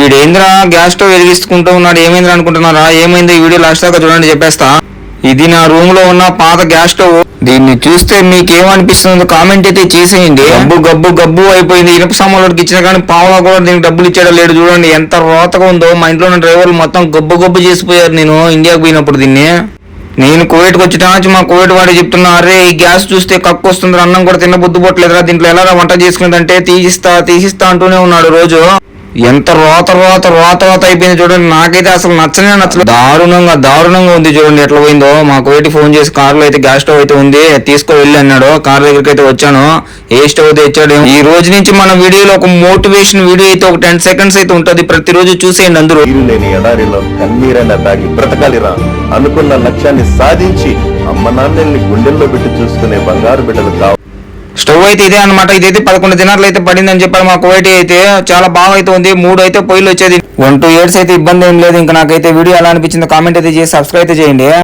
ఈడేంద్రా gas stove వెలిగిస్తుకుంటూ ఉన్నాడు ఏమైందిరా అనుకుంటున్నారా? ఏమైంది? ఈ వీడియో లాస్ట్ దాకా చూడండి చెప్పేస్తా. ఇది నా రూమ్లో ఉన్న పాత గ్యాస్ స్టవ్ దీన్ని చూస్తే మీకేమనిపిస్తుందో కామెంట్ అయితే చేసేయండి. గబ్బు గబ్బు గబ్బు అయిపోయింది. ఇనుప సామాన్లోకి ఇచ్చిన కానీ పావులా కూడా దీనికి డబ్బులు ఇచ్చాడో లేడు చూడండి ఎంత రోతగా ఉందో. మా ఇంట్లో ఉన్న డ్రైవర్లు మొత్తం గబ్బు గబ్బు చేసిపోయారు నేను ఇండియాకి పోయినప్పుడు దీన్ని. నేను కోవిడ్కి వచ్చి మా కోవిడ్ వాడు చెప్తున్నా అరే ఈ గ్యాస్ చూస్తే కక్కు వస్తుంది అన్నం కూడా తిన్న బుద్ధి పోట్లేదురా దీంట్లో ఎలా వంట చేసుకునేదంటే తీసిస్తా తీసిస్తా అంటూనే ఉన్నాడు రోజు. ఎంత రోత రోత రోత రోత అయిపోయింది చూడండి. నాకైతే అసలు నచ్చనే నచ్చలేదు. దారుణంగా దారుణంగా ఉంది చూడండి ఎట్లా పోయిందో. మా కువైట్ ఫోన్ చేసి కార్లో అయితే గ్యాస్ స్టవ్ అయితే ఉంది. తీసుకో వెళ్ళి అన్నాడు. కార్ దగ్గరికి అయితే వచ్చాను. ఏ స్టవ్ అయితే ఇచ్చాడు ఈ రోజు నుంచి మన వీడియోలో ఒక మోటివేషన్ వీడియో అయితే ఒక టెన్ సెకండ్స్ అయితే ఉంటుంది. ప్రతిరోజు చూసేయండి అందరూ. లేని ఎడారిలో కన్నీరైనా తాగి బ్రతకాలిరా. అనుకున్న లక్ష్యాన్ని సాధించి అమ్మ నాన్నల్ని గుండెల్లో పెట్టి చూసుకునే బంగారు బిడ్డలు కావు. స్టవ్ అయితే ఇదే అన్నమాట. ఇదైతే పదకొండు దినాలు అయితే పడిందని చెప్పారు మా కువైట్ అయితే. చాలా బాగా అయితే ఉంది. మూడు అయితే పొయ్యిలు వచ్చేది. వన్ టూ ఇయర్స్ అయితే ఇబ్బంది ఏం లేదు. ఇంకా నాకైతే వీడియో ఎలా అనిపించిందో కామెంట్ అయితే చేసి సబ్స్క్రైబ్ అయితే చేయండి.